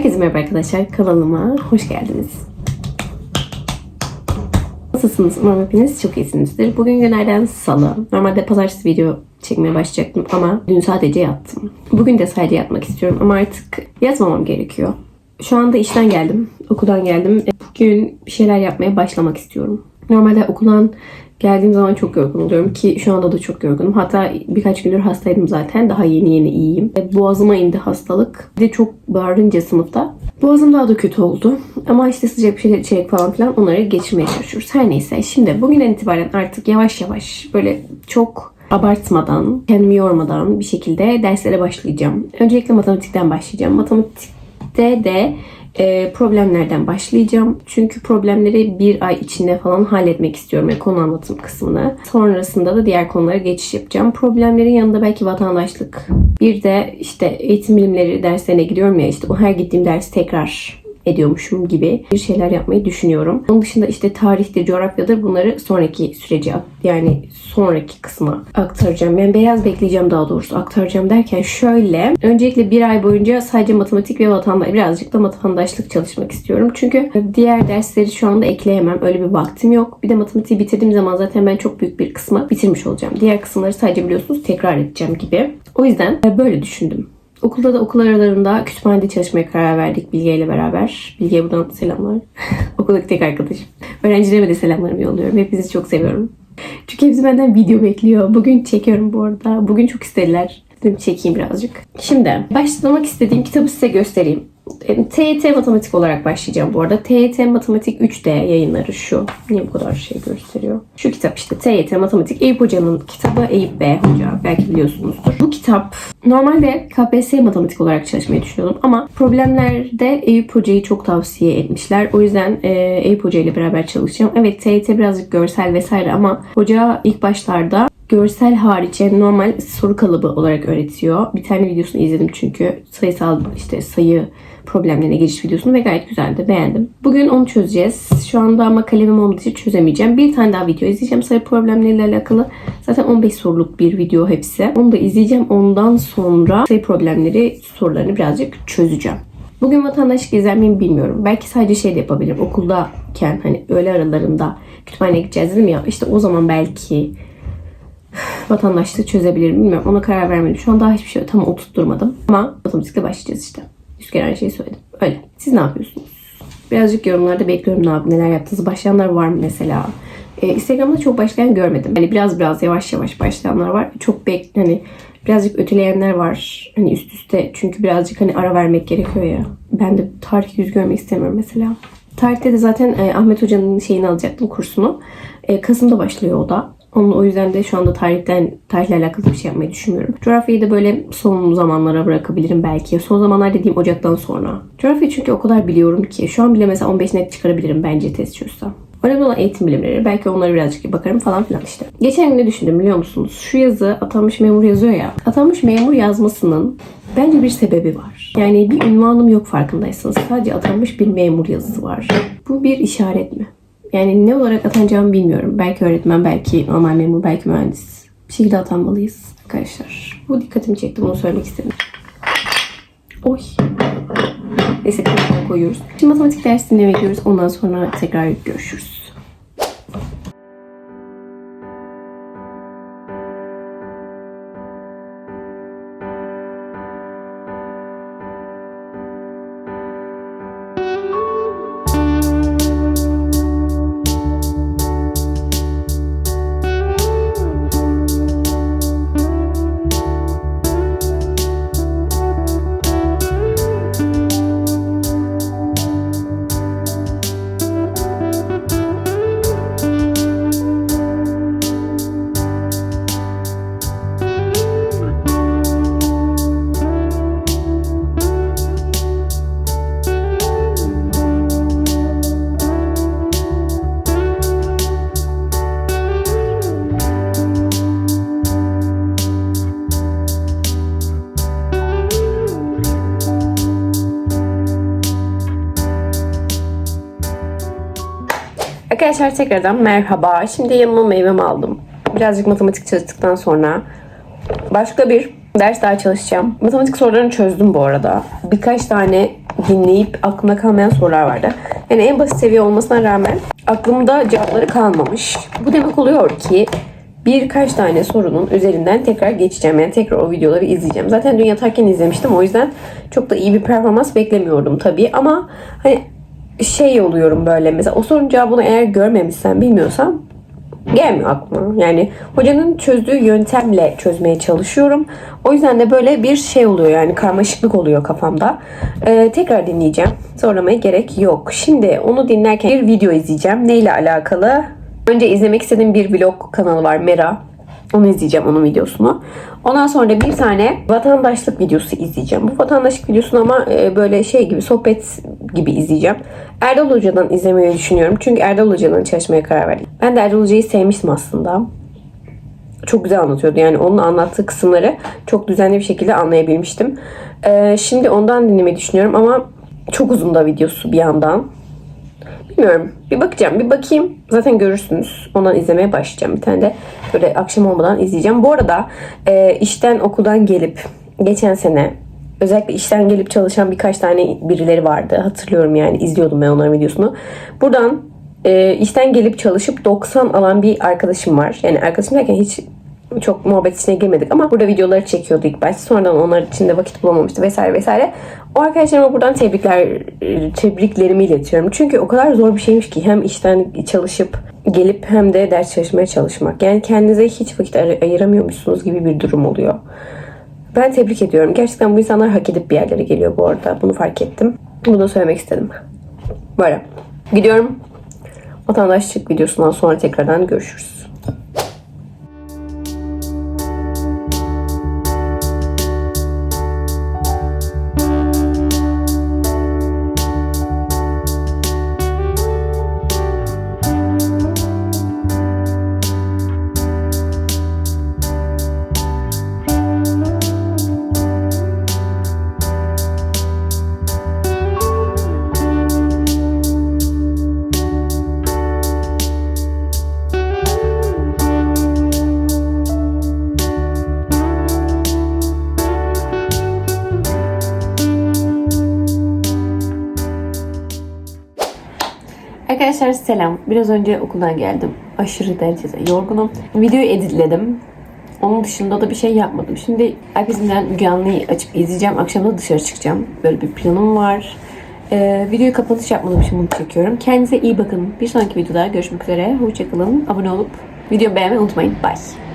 Herkese merhaba arkadaşlar. Kanalıma hoş geldiniz. Nasılsınız? Umarım hepiniz çok iyisinizdir. Bugün günlerden salı. Normalde pazartesi video çekmeye başlayacaktım ama dün sadece yattım. Bugün de sadece yatmak istiyorum ama artık yatmamam gerekiyor. Şu anda işten geldim. Okuldan geldim. Bugün bir şeyler yapmaya başlamak istiyorum. Normalde okuldan geldiğim zaman çok yorgun oluyorum ki şu anda da çok yorgunum. Hatta birkaç gündür hastaydım zaten. Daha yeni yeni iyiyim. E, Boğazıma indi hastalık. Bir de çok bağırınca sınıfta. Boğazım daha da kötü oldu. Ama işte sıcak bir şeyler içerek falan filan onları geçirmeye çalışıyoruz. Her neyse. Şimdi bugünden itibaren artık yavaş yavaş böyle çok abartmadan, kendimi yormadan bir şekilde derslere başlayacağım. Öncelikle matematikten başlayacağım. Matematikte de e, problemlerden başlayacağım. Çünkü problemleri bir ay içinde falan halletmek istiyorum. Yani konu anlatım kısmını. Sonrasında da diğer konulara geçiş yapacağım. Problemlerin yanında belki vatandaşlık. Bir de işte eğitim bilimleri derslerine gidiyorum ya işte o her gittiğim dersi tekrar ediyormuşum gibi bir şeyler yapmayı düşünüyorum. Onun dışında işte tarihtir, coğrafyadır bunları sonraki sürece yani sonraki kısma aktaracağım. Yani beyaz bekleyeceğim daha doğrusu aktaracağım derken şöyle. Öncelikle bir ay boyunca sadece matematik ve vatandaş birazcık da vatandaşlık çalışmak istiyorum. Çünkü diğer dersleri şu anda ekleyemem. Öyle bir vaktim yok. Bir de matematiği bitirdiğim zaman zaten ben çok büyük bir kısmı bitirmiş olacağım. Diğer kısımları sadece biliyorsunuz tekrar edeceğim gibi. O yüzden böyle düşündüm. Okulda da okul aralarında kütüphanede çalışmaya karar verdik Bilge ile beraber. Bilge'ye buradan selamlar. Okuldaki tek arkadaşım. Öğrencilerime de selamlarımı yolluyorum. Hepinizi çok seviyorum. Çünkü hepsi benden video bekliyor. Bugün çekiyorum bu arada. Bugün çok istediler. Dedim çekeyim birazcık. Şimdi başlamak istediğim kitabı size göstereyim. TYT matematik olarak başlayacağım bu arada. TYT matematik 3D yayınları şu. Niye bu kadar şey gösteriyor? Şu kitap işte TYT matematik Eyüp Hoca'nın kitabı Eyüp B Hoca. Belki biliyorsunuzdur. Bu kitap normalde KPSS matematik olarak çalışmayı düşünüyordum ama problemlerde Eyüp Hoca'yı çok tavsiye etmişler. O yüzden e, Eyüp Hoca ile beraber çalışacağım. Evet TYT birazcık görsel vesaire ama hoca ilk başlarda görsel hariç normal soru kalıbı olarak öğretiyor. Bir tane videosunu izledim çünkü sayısal işte sayı problemlerine giriş videosunu ve gayet güzeldi. Beğendim. Bugün onu çözeceğiz. Şu anda ama kalemim olmadığı için çözemeyeceğim. Bir tane daha video izleyeceğim sayı problemleriyle alakalı. Zaten 15 soruluk bir video hepsi. Onu da izleyeceğim. Ondan sonra sayı problemleri sorularını birazcık çözeceğim. Bugün vatandaşlık gezer miyim bilmiyorum. Belki sadece şey de yapabilirim. Okuldayken hani öğle aralarında kütüphaneye gideceğiz dedim ya. İşte o zaman belki vatandaşlığı çözebilirim bilmiyorum. Ona karar vermedim. Şu an daha hiçbir şey tam oturtturmadım. Ama matematikle başlayacağız işte. Yüz kere her şeyi söyledim. Öyle. Siz ne yapıyorsunuz? Birazcık yorumlarda bekliyorum ne yap, neler yaptınız. Başlayanlar var mı mesela? Ee, Instagram'da çok başlayan görmedim. Hani biraz biraz yavaş yavaş başlayanlar var. Çok bek hani birazcık öteleyenler var. Hani üst üste çünkü birazcık hani ara vermek gerekiyor ya. Ben de tarih yüz görmek istemiyorum mesela. Tarihte de zaten e, Ahmet Hoca'nın şeyini alacaktım kursunu. E, Kasım'da başlıyor o da. Onun, o yüzden de şu anda tarihten tarihle alakalı bir şey yapmayı düşünmüyorum. Coğrafyayı da böyle son zamanlara bırakabilirim belki. Son zamanlar dediğim Ocak'tan sonra. Coğrafyayı çünkü o kadar biliyorum ki. Şu an bile mesela 15 net çıkarabilirim bence test çözsem. Önemli olan eğitim bilimleri. Belki onlara birazcık bakarım falan filan işte. Geçen gün ne düşündüm biliyor musunuz? Şu yazı atanmış memur yazıyor ya. Atanmış memur yazmasının bence bir sebebi var. Yani bir ünvanım yok farkındaysanız. Sadece atanmış bir memur yazısı var. Bu bir işaret mi? Yani ne olarak atanacağımı bilmiyorum. Belki öğretmen, belki normal memur, belki mühendis. Bir şekilde atanmalıyız arkadaşlar. Bu dikkatimi çekti. Bunu söylemek istedim. Oy. Neyse koyuyoruz. Şimdi matematik dinlemeye gidiyoruz. Ondan sonra tekrar görüşürüz. Arkadaşlar tekrardan merhaba. Şimdi yanıma meyvemi aldım. Birazcık matematik çalıştıktan sonra başka bir ders daha çalışacağım. Matematik sorularını çözdüm bu arada. Birkaç tane dinleyip aklımda kalmayan sorular vardı. Yani en basit seviye olmasına rağmen aklımda cevapları kalmamış. Bu demek oluyor ki birkaç tane sorunun üzerinden tekrar geçeceğim. Yani tekrar o videoları izleyeceğim. Zaten dün yatarken izlemiştim. O yüzden çok da iyi bir performans beklemiyordum tabii. Ama hani şey oluyorum böyle mesela o sorunun cevabını eğer görmemişsem bilmiyorsam gelmiyor aklıma. Yani hocanın çözdüğü yöntemle çözmeye çalışıyorum. O yüzden de böyle bir şey oluyor yani karmaşıklık oluyor kafamda. Ee, tekrar dinleyeceğim. Zorlamaya gerek yok. Şimdi onu dinlerken bir video izleyeceğim. Neyle alakalı? Önce izlemek istediğim bir vlog kanalı var Mera. Onu izleyeceğim onun videosunu. Ondan sonra bir tane vatandaşlık videosu izleyeceğim. Bu vatandaşlık videosunu ama e, böyle şey gibi sohbet gibi izleyeceğim. Erdal Hoca'dan izlemeyi düşünüyorum. Çünkü Erdal Hoca'dan çalışmaya karar verdim. Ben de Erdal Hoca'yı sevmiştim aslında. Çok güzel anlatıyordu. Yani onun anlattığı kısımları çok düzenli bir şekilde anlayabilmiştim. E, şimdi ondan dinlemeyi düşünüyorum ama çok uzun da videosu bir yandan. Bilmiyorum. Bir bakacağım. Bir bakayım. Zaten görürsünüz. Ondan izlemeye başlayacağım. Bir tane de böyle akşam olmadan izleyeceğim. Bu arada e, işten okuldan gelip geçen sene özellikle işten gelip çalışan birkaç tane birileri vardı. Hatırlıyorum yani izliyordum ben onların videosunu. Buradan e, işten gelip çalışıp 90 alan bir arkadaşım var. Yani arkadaşım derken hiç çok muhabbet içine girmedik ama burada videoları çekiyordu ilk başta. Sonradan onlar için de vakit bulamamıştı vesaire vesaire. O arkadaşlarıma buradan tebrikler tebriklerimi iletiyorum. Çünkü o kadar zor bir şeymiş ki hem işten çalışıp gelip hem de ders çalışmaya çalışmak. Yani kendinize hiç vakit ay- ayıramıyormuşsunuz gibi bir durum oluyor. Ben tebrik ediyorum. Gerçekten bu insanlar hak edip bir yerlere geliyor bu arada. Bunu fark ettim. Bunu söylemek istedim. Böyle. Gidiyorum. Vatandaşlık videosundan sonra tekrardan görüşürüz. Arkadaşlar selam. Biraz önce okuldan geldim. Aşırı derecede yorgunum. Videoyu editledim. Onun dışında da bir şey yapmadım. Şimdi herkesimden Müge Anlı'yı açıp izleyeceğim. Akşam da dışarı çıkacağım. Böyle bir planım var. Ee, videoyu kapanış yapmadığım için bunu çekiyorum. Kendinize iyi bakın. Bir sonraki videoda görüşmek üzere. Hoşçakalın. Abone olup video beğenmeyi unutmayın. Bye.